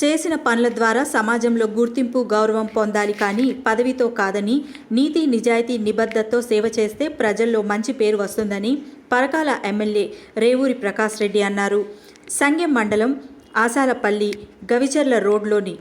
చేసిన పనుల ద్వారా సమాజంలో గుర్తింపు గౌరవం పొందాలి కానీ పదవితో కాదని నీతి నిజాయితీ నిబద్ధతతో సేవ చేస్తే ప్రజల్లో మంచి పేరు వస్తుందని పరకాల ఎమ్మెల్యే రేవూరి ప్రకాష్ రెడ్డి అన్నారు. సంగెం మండలం ఆసాలపల్లి గవిచర్ల రోడ్లోని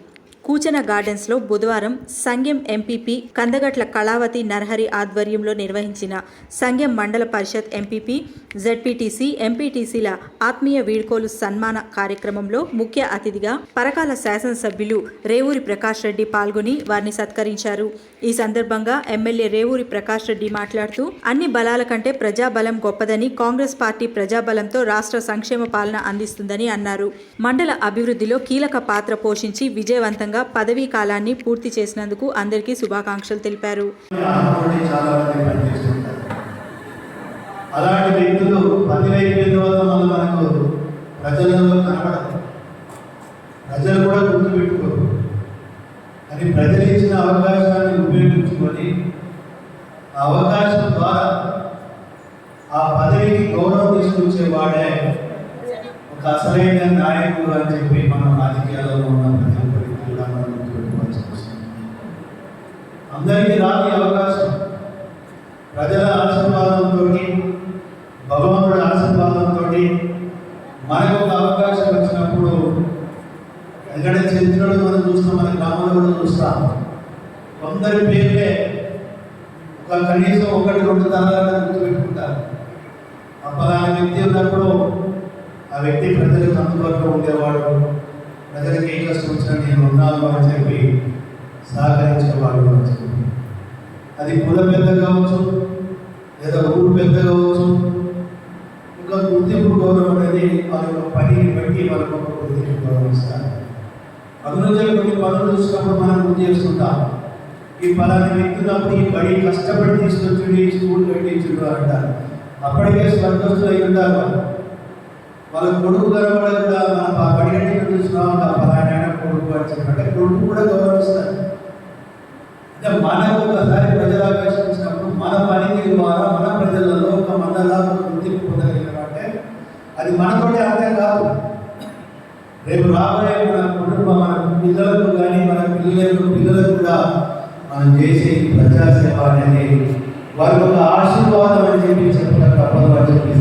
కూచన గార్డెన్స్లో బుధవారం సంఘం ఎంపీపీ కందగట్ల కళావతి నరహరి ఆధ్వర్యంలో నిర్వహించిన సంఘం మండల పరిషత్ ఎంపీపీ జెడ్పీటీసీ ఎంపీటీసీల ఆత్మీయ వీడ్కోలు సన్మాన కార్యక్రమంలో ముఖ్య అతిథిగా పరకాల శాసనసభ్యులు రేవూరి ప్రకాష్ రెడ్డి పాల్గొని వారిని సత్కరించారు. ఈ సందర్భంగా ఎమ్మెల్యే రేవూరి ప్రకాష్ రెడ్డి మాట్లాడుతూ అన్ని బలాల కంటే ప్రజాబలం గొప్పదని కాంగ్రెస్ పార్టీ ప్రజాబలంతో రాష్ట్ర సంక్షేమ పాలన అందిస్తుందని అన్నారు. మండల అభివృద్ధిలో కీలక పాత్ర పోషించి విజయవంతంగా పదవీ కాలాన్ని పూర్తి చేసినందుకు అందరికీ శుభాకాంక్షలు తెలిపారు. అలాంటి వ్యక్తులు పది అయిపోయిన తర్వాత మళ్ళీ మనకు ప్రజలలో కనపడదు. ప్రజలు కూడా గుర్తుపెట్టుకోరు కానీ ప్రజలు ఇచ్చిన అవకాశాన్ని ఉపయోగించుకొని ఆ అవకాశం ద్వారా ఆ పదవికి గౌరవం తీసుకొచ్చేవాడే ఒక అసలైన నాయకుడు అని చెప్పి మనం రాజకీయాల్లో ఉన్నాం ప్రతి ఒక్కరికి కూడా మనం గుర్తుపెట్టుకోవాల్సి వస్తుంది అందరికీ రాని అవకాశం ప్రజల ఆశీర్వాదంతో భగవంతుడి ఆశీర్వాదంతో మనకు ఒక అవకాశం వచ్చినప్పుడు ఎక్కడ చరిత్రలో మనం చూస్తాం మన గ్రామంలో కూడా చూస్తాం. కొందరి పేర్లే ఒక కనీసం ఒకటి రెండు తరాలను గుర్తుపెట్టుకుంటారు. అప్పలాంటి వ్యక్తి ఉన్నప్పుడు ఆ వ్యక్తి ప్రజలకు అందుబాటులో ఉండేవాడు. ప్రజలకు ఏ కష్టం వచ్చినా నేను ఉన్నాను అని చెప్పి సహకరించేవాడు అని అది కుల పెద్ద కావచ్చు లేదా ఊరు పెద్ద కావచ్చు ఇంకా గుర్తింపు గౌరవం అనేది వారి యొక్క పనిని బట్టి వాళ్ళకు ఒక గుర్తింపు గౌరవం ఇస్తారు. అభివృద్ధి కొన్ని పనులు చూసినప్పుడు మనం గుర్తు చేసుకుంటాం. ఈ పలాని వ్యక్తున్నప్పుడు ఈ బడి కష్టపడి తీసుకొచ్చి ఈ స్కూల్ కట్టించుడు అంటారు అప్పటికే స్వర్గస్థులు అయి ఉంటారు. వాళ్ళ కొడుకు కనబడే మన మనం బడి కట్టి చూసినా ఆ పలాని కొడుకు అని చెప్పంటే కొడుకు కూడా గౌరవిస్తారు అది మనతోటే అర్థం కాదు. రేపు రాబోయే మన కుటుంబం మన పిల్లలకు కానీ మన పిల్లలకు పిల్లలకు కూడా మనం చేసే ప్రజాసేవ అనేది వారికి ఒక ఆశీర్వాదం అని చెప్పి చెప్పడం తప్పదు అని చెప్పి